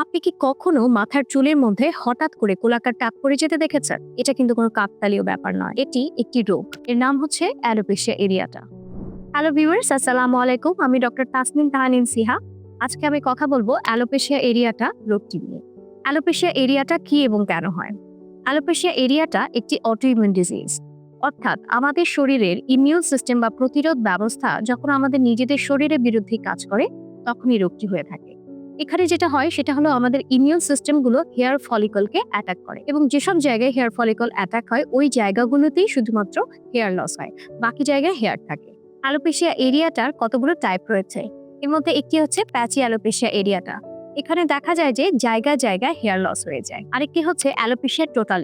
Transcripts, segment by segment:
আপনি কি কখনো মাথার চুলের মধ্যে হঠাৎ করে গোলাকার টাক পড়ে যেতে দেখেছেন? এটা কিন্তু কোনো কাকতালীয় ব্যাপার নয়। এটি একটি রোগ। এর নাম হচ্ছে অ্যালোপেশিয়া এরিয়াটা। হ্যালো ভিউয়ার্স, আসসালামু আলাইকুম। আমি ডক্টর তাসমিন তাহানিন সিহা। আজকে আমি কথা বলব অ্যালোপেশিয়া এরিয়াটা রোগটি নিয়ে। অ্যালোপেশিয়া এরিয়াটা কি এবং কেন হয়? অ্যালোপেশিয়া এরিয়াটা একটি অটোইমিউন ডিজিজ অর্থাৎ আমাদের শরীরের ইমিউন সিস্টেম বা প্রতিরোধ ব্যবস্থা যখন আমাদের নিজেদের শরীরের বিরুদ্ধে কাজ করে, তখনই রোগটি হয়ে থাকে। এখানে যেটা হয়, সেটা হলো আমাদের ইমিউন সিস্টেমগুলো হেয়ার ফলিকলকে অ্যাটাক করে এবং যেসব জায়গায় হেয়ার ফলিকল অ্যাটাক হয়, ওই জায়গাগুলোতেই শুধুমাত্র হেয়ার লস হয়। বাকি জায়গায় হেয়ার থাকে। অ্যালোপেশিয়া এরিয়াটার কতগুলো টাইপ রয়েছে? এর মধ্যে একটি হচ্ছে প্যাচি অ্যালোপেশিয়া এরিয়াটা এখানে দেখা যায় যে জায়গা জায়গায় হেয়ার লস হয়ে যায়। আরেকটি হচ্ছে অ্যালোপেশিয়া টোটাল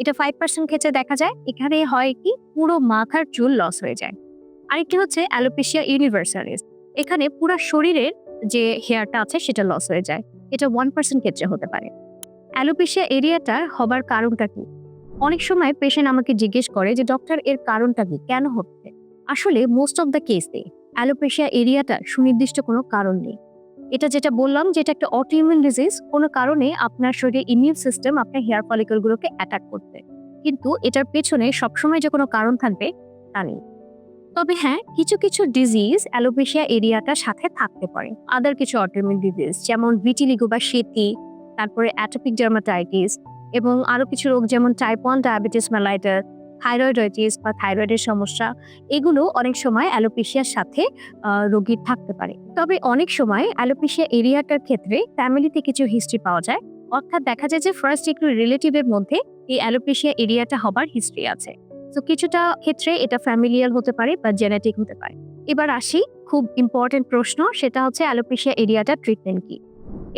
এটা ফাইভ পার্সেন্ট ক্ষেত্রে দেখা যায়। এখানে হয় কি, পুরো মাথার চুল লস হয়ে যায়। আরেকটি হচ্ছে অ্যালোপেশিয়া ইউনিভার্সালিস এখানে পুরো শরীরের যে হেয়ারটা আছে সেটা লস হয়ে যায়। এটা ওয়ান পার্সেন্ট ক্ষেত্রে হতে পারে। অ্যালোপেশিয়া এরিয়াটা হবার কারণটা কি? অনেক সময় পেশেন্ট আমাকে জিজ্ঞেস করে যে ডক্টর এর কারণটা কি? কেন হচ্ছে? আসলে মোস্ট অফ দ্য কেসে অ্যালোপেশিয়া এরিয়াটা সুনির্দিষ্ট কোনো কারণ নেই। এটা যেটা বললাম যে, এটা একটা অটোইমিউন ডিজিজ কোনো কারণে আপনার শরীরে ইমিউন সিস্টেম আপনার হেয়ার ফলিকলগুলোকে অ্যাটাক করতে কিন্তু এটার পেছনে সবসময় যে কোনো কারণ থাকবে, তা নেই। তবে হ্যাঁ কিছু কিছু ডিজিজ অ্যালোপেশিয়া এরিয়াটার সাথে থাকতে পারে। আদার কিছু অটোইমিউন ডিজিজ যেমন ভিটিলিগো বা সেতি তারপরে অ্যাটোপিক ডার্মাটাইটিস এবং আরও কিছু রোগ যেমন type one diabetes mellitus thyroiditis বা থাইরয়েডের সমস্যা, এগুলো অনেক সময় অ্যালোপেশিয়ার সাথে রোগীর থাকতে পারে। তবে অনেক সময় অ্যালোপেশিয়া এরিয়াটার ক্ষেত্রে ফ্যামিলিতে কিছু হিস্ট্রি পাওয়া যায়। অর্থাৎ দেখা যায় যে ফার্স্ট একটু রিলেটিভের মধ্যে এই অ্যালোপেশিয়া এরিয়াটা হবার হিস্ট্রি আছে। তো কিছুটা ক্ষেত্রে এটা ফ্যামিলিয়াল হতে পারে বা জেনেটিক হতে পারে। এবার আসি খুব ইম্পর্টেন্ট প্রশ্ন, সেটা হচ্ছে অ্যালোপেশিয়া এরিয়াটার ট্রিটমেন্ট কি?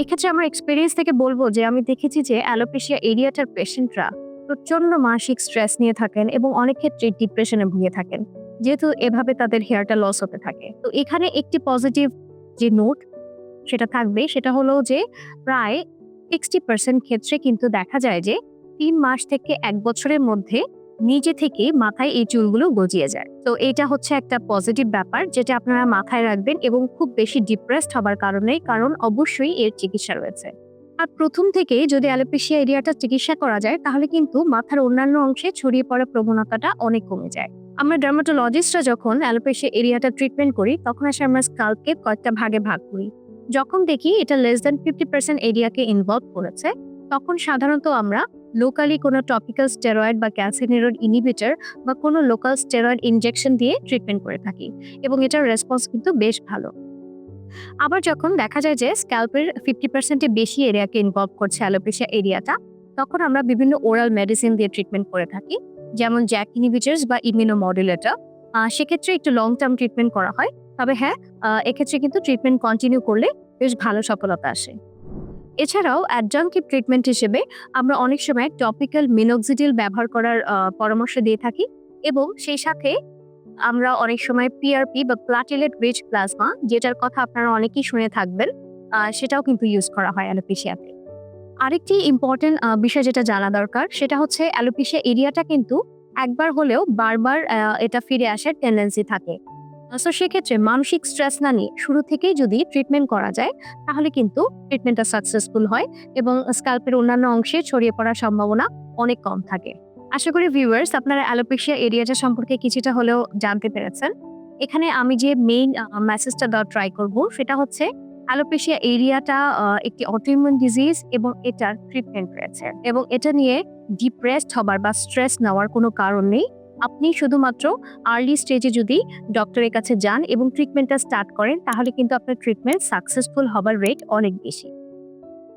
এক্ষেত্রে আমার এক্সপিরিয়েন্স থেকে বলব যে, আমি দেখেছি যে অ্যালোপেশিয়া এরিয়াটার পেশেন্টরা প্রচণ্ড মানসিক স্ট্রেস নিয়ে থাকেন এবং অনেক ক্ষেত্রে ডিপ্রেশনে ভুগে থাকেন, যেহেতু এভাবে তাদের হেয়ারটা লস হতে থাকে। তো এখানে একটি পজিটিভ যে নোট সেটা থাকবে, সেটা হলো যে প্রায় সিক্সটি পার্সেন্ট ক্ষেত্রে কিন্তু দেখা যায় যে তিন মাস থেকে এক বছরের মধ্যে নিজে থেকে মাথায় এই চুলগুলো গজিয়ে যায়। তো এটা হচ্ছে একটা পজিটিভ ব্যাপার যেটা আপনারা মাথায় রাখবেন এবং খুব বেশি ডিপ্রেসড হবার কারণে কারণ অবশ্যই এর চিকিৎসা রয়েছে। আর প্রথম থেকে যদি অ্যালোপেশিয়া এরিয়াটা চিকিৎসা করা যায়, তাহলে কিন্তু মাথার অন্যান্য অংশে ছড়িয়ে পড়ার প্রবণতাটা অনেক কমে যায়। আমরা ডার্মাটোলজিস্টরা যখন অ্যালোপেশিয়া এরিয়াটা ট্রিটমেন্ট করি, তখন আসে আমরা স্কাল্পকে কয়েকটা ভাগে ভাগ করি। যখন দেখি এটা লেস দেন ফিফটি পার্সেন্ট এরিয়াকে ইনভলভ করেছে তখন সাধারণত আমরা লোকালি কোনো টপিক্যাল স্টেরয়েড বা ক্যালসিনেরয়েড ইনহিবিটর বা কোনো লোকাল স্টেরয়েড ইনজেকশন দিয়ে ট্রিটমেন্ট করে থাকি এবং এটার রেসপন্স কিন্তু বেশ ভালো। আবার যখন দেখা যায় যে স্ক্যাল্পের ফিফটি পার্সেন্টের বেশি এরিয়াকে ইনভলভ করছে অ্যালোপেশিয়া এরিয়াটা তখন আমরা বিভিন্ন ওরাল মেডিসিন দিয়ে ট্রিটমেন্ট করে থাকি, যেমন জ্যাক ইনহিবিটার্স বা ইমিউনো মডুলেটর সেক্ষেত্রে একটু লং টার্ম ট্রিটমেন্ট করা হয়, তবে হ্যাঁ এক্ষেত্রে কিন্তু ট্রিটমেন্ট কন্টিনিউ করলে বেশ ভালো সফলতা আসে। এছাড়াও অ্যাডজাংটিভ ট্রিটমেন্ট হিসেবে আমরা অনেক সময় টপিক্যাল মিনোক্সিডিল ব্যবহার করার পরামর্শ দিয়ে থাকি এবং সেই সাথে আমরা অনেক সময় পিআরপি বা প্লাটিলেট রিচ প্লাজমা যেটার কথা আপনারা অনেকেই শুনে থাকবেন সেটাও কিন্তু ইউজ করা হয় অ্যালোপেশিয়াতে আরেকটি ইম্পর্টেন্ট বিষয় যেটা জানা দরকার সেটা হচ্ছে অ্যালোপেশিয়া এরিয়াটা কিন্তু একবার হলেও বারবার এটা ফিরে আসার টেন্ডেন্সি থাকে। সো সেক্ষেত্রে মানসিক স্ট্রেস না নিয়ে শুরু থেকেই যদি ট্রিটমেন্ট করা যায়, তাহলে কিন্তু ট্রিটমেন্টটা সাকসেসফুল হয় এবং স্ক্যাল্পের অন্যান্য অংশে ছড়িয়ে পড়ার সম্ভাবনা অনেক কম থাকে। আশা করি ভিউয়ার্স আপনারা অ্যালোপেশিয়া এরিয়াটা সম্পর্কে কিছুটা হলেও জানতে পেরেছেন। এখানে আমি যে মেইন মেসেজটা দেওয়ার ট্রাই করব, সেটা হচ্ছে অ্যালোপেশিয়া এরিয়াটা একটি অটোইমিউন ডিজিজ এবং এটার ট্রিটমেন্ট রয়েছে। এবং এটা নিয়ে ডিপ্রেসড হবার বা স্ট্রেস নেওয়ার কোনো কারণ নেই। আপনি শুধুমাত্র আর্লি স্টেজে যদি ডক্টরের কাছে যান এবং ট্রিটমেন্টটা স্টার্ট করেন, তাহলে কিন্তু আপনার ট্রিটমেন্ট সাকসেসফুল হবার রেট অনেক বেশি।